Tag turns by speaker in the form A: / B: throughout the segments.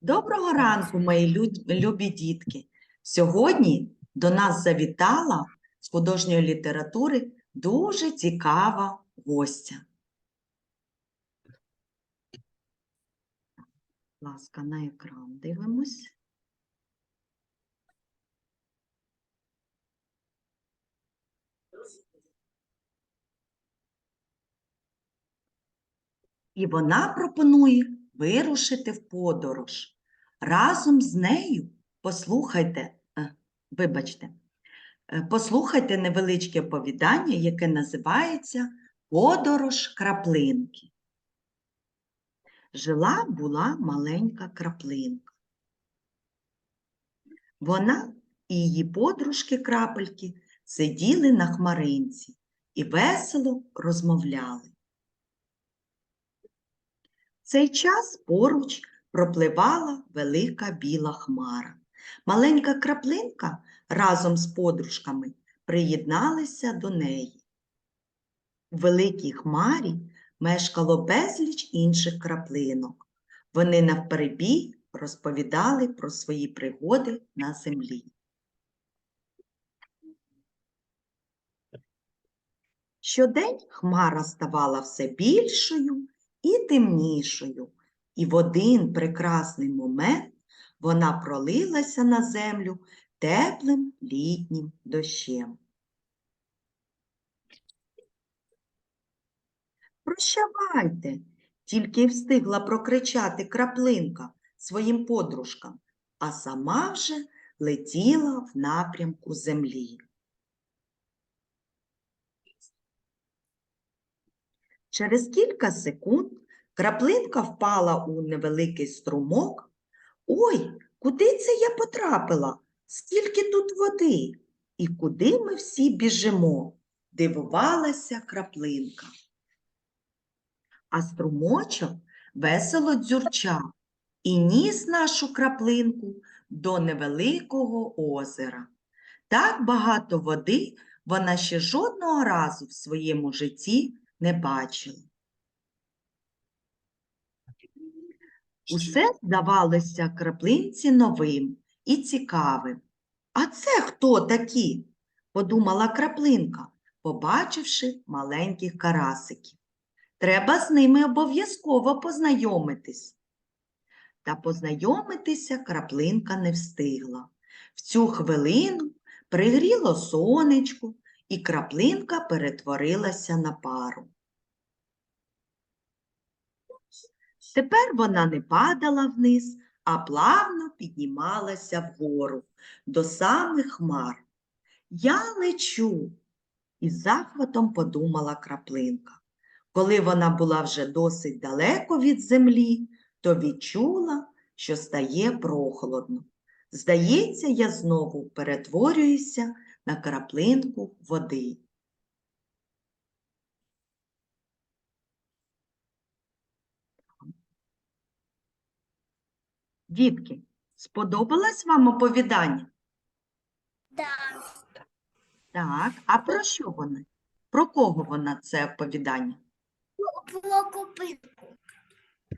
A: Доброго ранку, мої любі дітки. Сьогодні до нас завітала з художньої літератури дуже цікава гостя. Будь ласка, на екран дивимось. І вона пропонує вирушити в подорож. Разом з нею послухайте, е, вибачте, е, послухайте невеличке оповідання, яке називається Подорож краплинки. Жила була маленька краплинка. Вона і її подружки крапельки сиділи на хмаринці і весело розмовляли. Цей час поруч пропливала велика біла хмара. Маленька краплинка разом з подружками приєдналися до неї. У великій хмарі мешкало безліч інших краплинок. Вони навперебій розповідали про свої пригоди на землі. Щодень хмара ставала все більшою і темнішою, і в один прекрасний момент вона пролилася на землю теплим літнім дощем. Прощавайте, тільки й встигла прокричати краплинка своїм подружкам, а сама вже летіла в напрямку землі. Через кілька секунд краплинка впала у невеликий струмок. Ой, куди це я потрапила? Скільки тут води? І куди ми всі біжимо? Дивувалася краплинка. А струмочок весело дзюрчав і ніс нашу краплинку до невеликого озера. Так багато води вона ще жодного разу в своєму житті не бачила. Усе здавалося краплинці новим і цікавим. А це хто такі? подумала краплинка, побачивши маленьких карасиків. Треба з ними обов'язково познайомитись. Та познайомитися краплинка не встигла. В цю хвилину пригріло сонечко, і краплинка перетворилася на пару. Тепер вона не падала вниз, а плавно піднімалася вгору до самих хмар. Я лечу, із захватом подумала краплинка. Коли вона була вже досить далеко від землі, то відчула, що стає прохолодно. Здається, я знову перетворююся на краплинку води. Дітки, сподобалось вам оповідання?
B: Да.
A: Так, а про що воно? Про кого вона це оповідання?
B: Про купинку.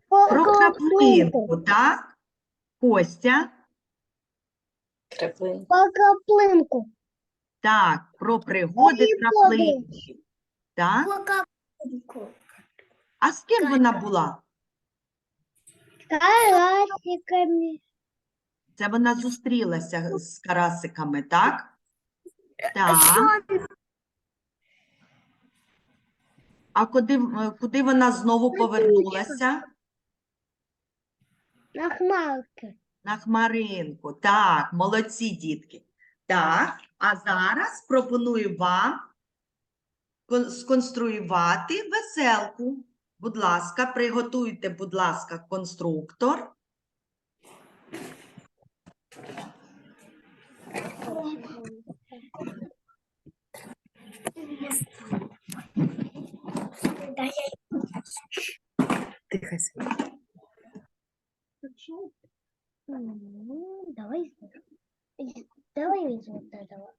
A: Про краплинку, так? Костя?
C: Краплин.
B: Про каплинку.
A: Так, про пригоди краплинки. Так? А з ким вона була?
B: Карасиками.
A: Це вона зустрілася з карасиками, так? Так. А куди, куди вона знову повернулася?
B: На хмарки.
A: На хмаринку. Так, молодці, дітки. Так, а зараз пропоную вам сконструювати веселку. Будь ласка, приготуйте, будь ласка, конструктор.
C: Тихо.
B: Давай. Давай из вот.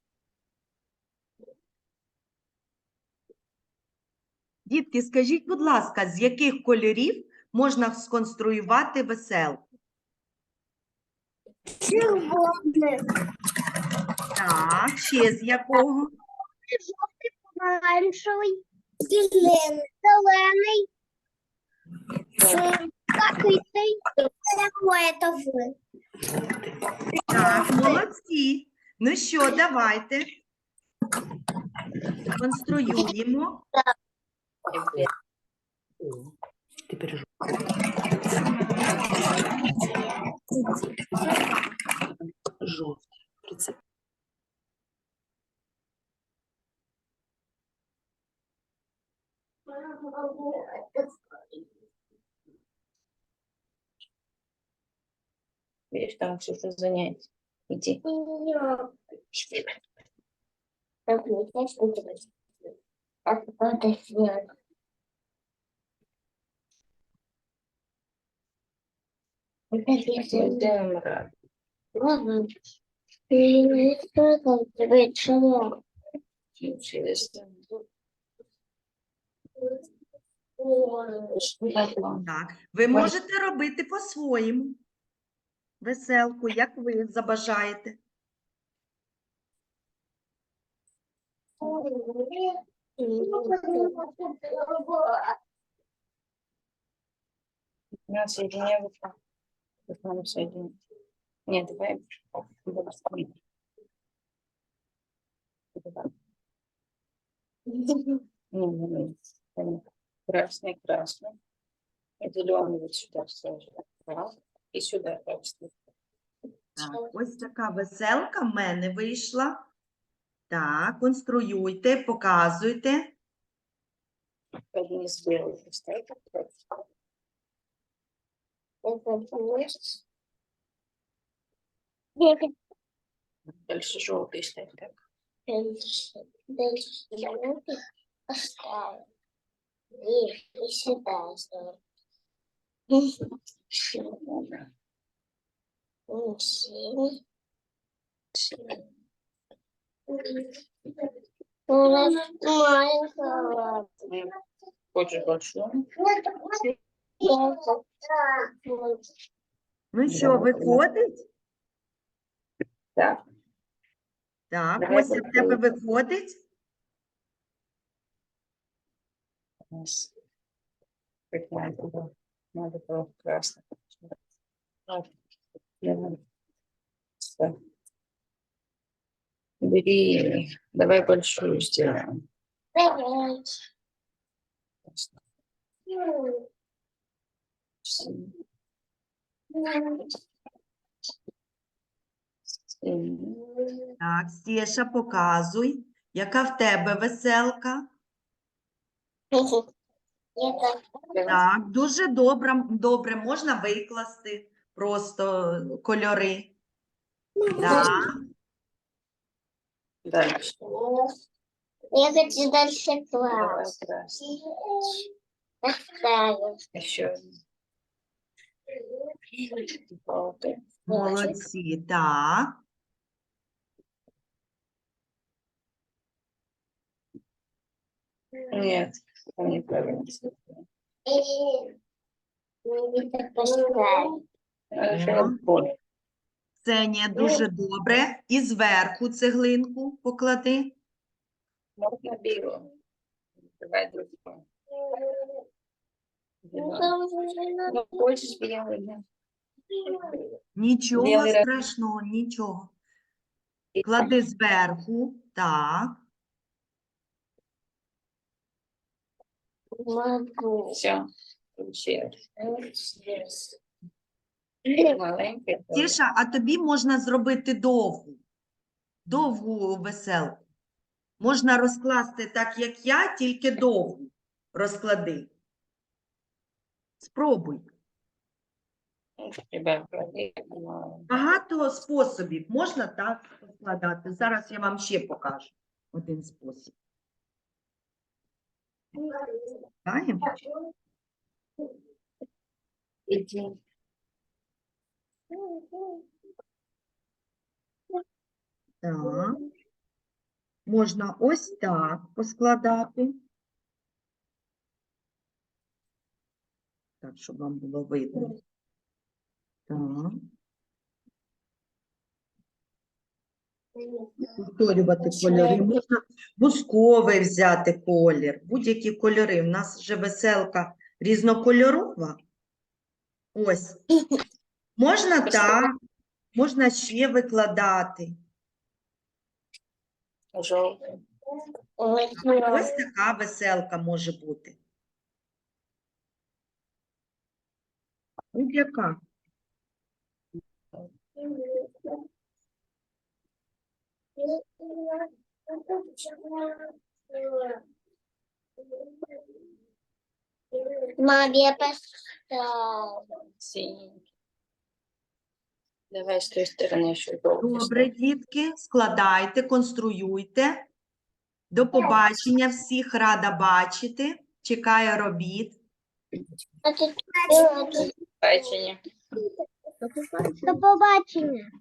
A: Дітки, скажіть, будь ласка, з яких кольорів можна сконструювати веселку?
B: Червоний,
A: Так, ще з якого?
B: помаранчевий, зелений, зелений, какий-то, какой-то ви.
A: Так, молодці. Ну що, давайте. Конструюємо.
C: Теперь желтый. Прицеп.
D: Видишь, там Ксюша занятие. Иди.
A: Так, ви можете робити по-своєму Веселку, як ви забажаєте.
D: Я соединяю вот так. Вот надо соединить. Нет, давай. вот так. Давай. Не, не, не. Понятно. Красный, красный. И зеленый вот сюда сразу. Раз. И сюда красный.
A: Так, ось така веселка в мене вийшла. Так, конструюйте, показуйте.
D: Одни сделаю. Поставь так красный. Дальше желтый ставь так.
B: Оставим. И сюда сделаем. Синий. У нас маленького.
D: Хочешь большой?
A: Ну що,
D: Да,
A: виходить?
D: Так.
A: Так,
D: Давай
A: ось в тебе виходить.
D: надо было- надо было красный. Так, давай. Ставь. Бери, давай большую сделаем. Синий, синий.
A: Так, Стеша, показуй, яка в тебе веселка. Так, дуже добре, добре, можна викласти просто кольори. Так,
D: Дальше.
B: Я хочу дальше
D: Давай
B: Оставим.
D: Еще
A: молодці, так.
D: Нет, это неправильно.
B: И это поставим.
D: Надо
A: Да.
D: сделать больше.
A: Ксенія, дуже добре. І зверху цеглинку поклади.
D: Можно белую. Давай другую.
B: Ну,
D: Белую.
B: там уже надо.
D: Ну, хочешь белый, да?
A: Нічого
D: Білий раз-
A: страшного, нічого.
D: И
A: Клади зверху, так.
D: Все. Маленькая.
A: Тіша, а тобі можна зробити довгу, довгу веселку. Можна розкласти так, як я, тільки довгу розклади. Спробуй. Багато способів можна так розкладати. Зараз я вам ще покажу один спосіб. Знаємо? Так. Можна ось так поскладати. Так, щоб вам було видно. Так. Повторювати кольори. Можна бусковий взяти колір, будь-які кольори. У нас вже веселка різнокольорова. Ось. Можна так, можна ще викладати.
D: Жовтий.
B: Ось,
A: Ось така веселка може бути. Будь-яка.
B: Мам, я поставила.
D: Синенький. Давай з тої сторони ще.
A: Добре, дітки, складайте, конструюйте. До побачення всіх, рада бачити. Чекаю робіт.
B: А тут, а тут
D: Бачення.
B: До побачення.